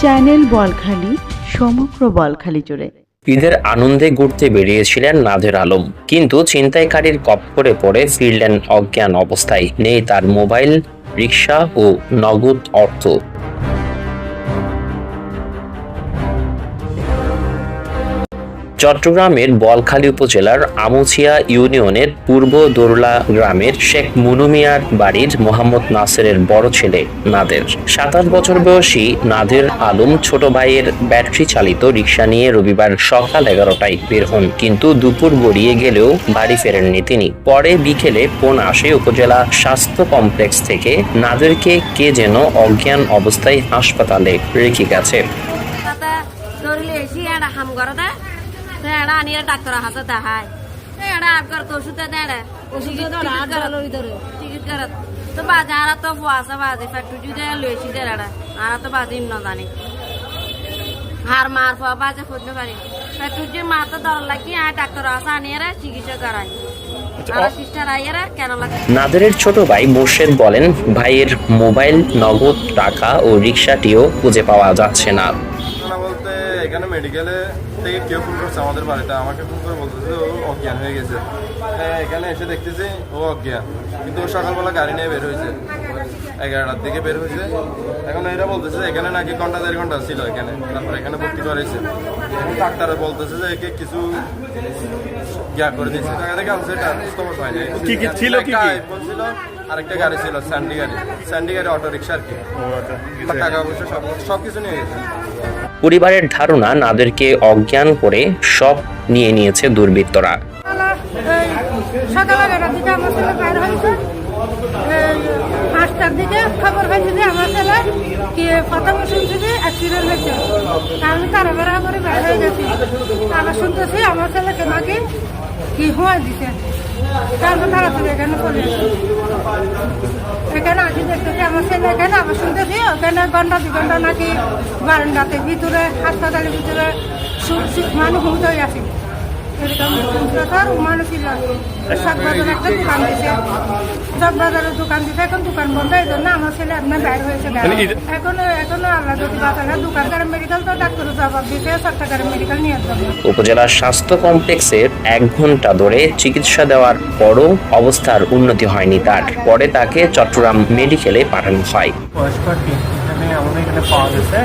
Channel Balkhali, সমগ্র বলখালি জুড়ে। ঈদের আনন্দে ঘুরতে বেরিয়েছিলেন নাদের আলম। কিন্তু ছিনতাইকারীর কপ্পরে পড়ে ফিরলেন অজ্ঞান অবস্থায়। নেই তার মোবাইল, রিক্সা ও নগদ অর্থ। চট্টগ্রামের বলখালী উপজেলার আমুছিয়া ইউনিয়নের পূর্ব দোরলা গ্রামের শেখ মুনুমিয়ার বাড়ির মোহাম্মদ নাসেরের বড় ছেলে নাদের। সাতাশ বছর বয়সী নাদের আলম ছোট ভাইয়ের ব্যাটারি চালিত রিক্সা নিয়ে রবিবার সকাল এগারোটায় বের হন, কিন্তু দুপুর গড়িয়ে গেলেও বাড়ি ফেরেননি তিনি। পরে বিকেলে ফোন আসে উপজেলা স্বাস্থ্য কমপ্লেক্স থেকে নাদেরকে কে যেন অজ্ঞান অবস্থায় হাসপাতালে রেখে গেছে। আনিয়ে ডাক্তার হাতে দেখায় তো ওষুধ টিকিট করে তো বাজে আর তো ফুয়াশা বাজে ফ্যাক্টরি যদি লইছি দে আর তো বাজে জানি হার মার বাজে খুঁজতে পারি ফ্যাক্টরি মা তো দর লাগি আর ডাক্তার আসা আনিয়ে চিকিৎসা করায় সিস্টার আইয়ারা কেন লাগে নাদেরের ছোট ভাই মোর্শেদ বলেন ভাইয়ের মোবাইল নগদ টাকা ও রিক্সাটিও খুঁজে পাওয়া যাচ্ছে না। বলতে এখানে মেডিকেলে থেকে কেউ ফোন করছে আমাদের বাড়িতে। আমাকে ফোন করে বলতেছে ও অজ্ঞান হয়ে গেছে। হ্যাঁ, এখানে এসে দেখতেছি ও অজ্ঞান। কিন্তু ও সকালবেলা গাড়ি নিয়ে বের হয়েছে। এগারোটার দিকে বের হয়েছে। এখন এরা বলতেছে এখানে নাকি ঘণ্টা দেড় ঘণ্টা ছিল এখানে। তারপর এখানে ভর্তি করেছে ডাক্তার বলতেছে যে একে কিছু ইয়া করে দিয়েছে। টাকা থেকে এটা খবর পাই নাই। কি কি ছিল কি একটা কি? আইফোন ছিল আরেকটা গাড়ি ছিল স্যান্ডি গাড়ি। স্যান্ডি গাড়ি অটো রিক্সা আর কি। টাকা পয়সা সব সব কিছু নিয়ে গেছে। পরিবারের ধারণা নাদেরকে অজ্ঞান করে সব নিয়ে নিয়েছে দুর্বৃত্তরা আমার ছেলে বাইর পাঁচটার দিকে খবর হয়েছে যে আমার ছেলে কি প্রথমে শুনছি যে অ্যাক্সিডেন্ট হয়েছে আমি তারা বেড়া করে বাইরে হয়ে গেছি তারা শুনতেছি আমার ছেলেকে নাকি কি হুয়া দিছে? তারপর তাড়াতাড়ি এখানে চলে আসি। এখানে আসি দেখতেছি আমার ছেলে এখানে? আবার শুনতেছি ওখানে ঘণ্টা, দু ঘণ্টা নাকি বারান্দাতে ভিতরে, হাসপাতালের ভিতরে মানুষ হুমতে হয়ে ছিল। বাজারে একটা দোকান দিছে। সব বাজারের দোকান দিছে এখন দোকান বন্ধ এই জন্য আমার ছেলে আপনার বাইর হয়েছে গাড়ি। এই- এখনও এখনও আল্লাহ যদি বাঁচালে দোকানদার মেডিকেল তো ডাক্তার জবাব দিছে সরকারের মেডিকেল নিয়ে যাবে। উপজেলার স্বাস্থ্য কমপ্লেক্সের এক ঘণ্টা ধরে চিকিৎসা দেওয়ার পরও অবস্থার উন্নতি হয়নি তার। পরে তাকে চট্টগ্রাম মেডিকেলে পাঠানো হয়। আমাদের এখানে পাওয়া গেছে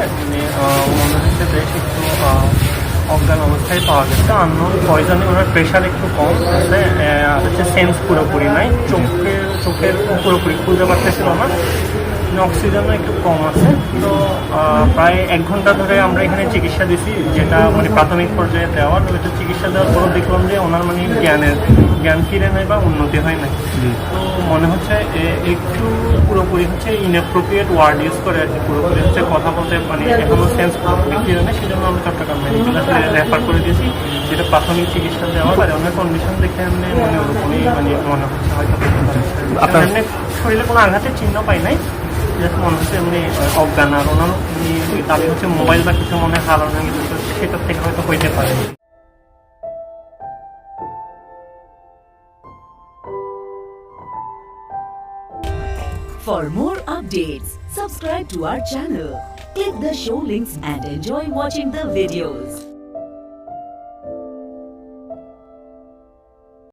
বেশ একটু অজ্ঞান অবস্থায় পাওয়া গেছে আননোন পয়জনে ওনার প্রেশার একটু কম আছে আর হচ্ছে সেন্স পুরোপুরি নাই। চোখের চোখের পুরোপুরি খুলতে পারতেছিল না। অক্সিজেনও একটু কম আছে। তো প্রায় এক ঘণ্টা ধরে আমরা এখানে চিকিৎসা দিছি যেটা মানে প্রাথমিক পর্যায়ে দেওয়ার ওইটা চিকিৎসা দেওয়ার পর দেখলাম যে ওনার মানে জ্ঞানের জ্ঞান ফিরে নেয় বা উন্নতি হয় নাই। তো মনে হচ্ছে একটু পুরোপুরি হচ্ছে ইনঅ্যাপ্রোপ্রিয়েট ওয়ার্ড ইউজ করে আর কি পুরোপুরি হচ্ছে কথা বলতে মানে এখনও সেন্স পুরোপুরি ক্লিয়ার নেই সেজন্য আমরা চট্টগ্রাম মেডিকেল রেফার করে দিয়েছি যেটা প্রাথমিক চিকিৎসা দেওয়া আর অনেক কন্ডিশন দেখে আমি মানে ওরকমই মানে মনে হচ্ছে হয়তো। আপনার- শরীরে কোনো আঘাতের চিহ্ন পাই নাই জাস্ট মনে এমনি অজ্ঞান আর ওনার দাবি হচ্ছে মোবাইল বা কিছু মনে হয় সেটার থেকে হয়তো হইতে পারে For more updates, subscribe to our channel, click the show links and enjoy watching the videos.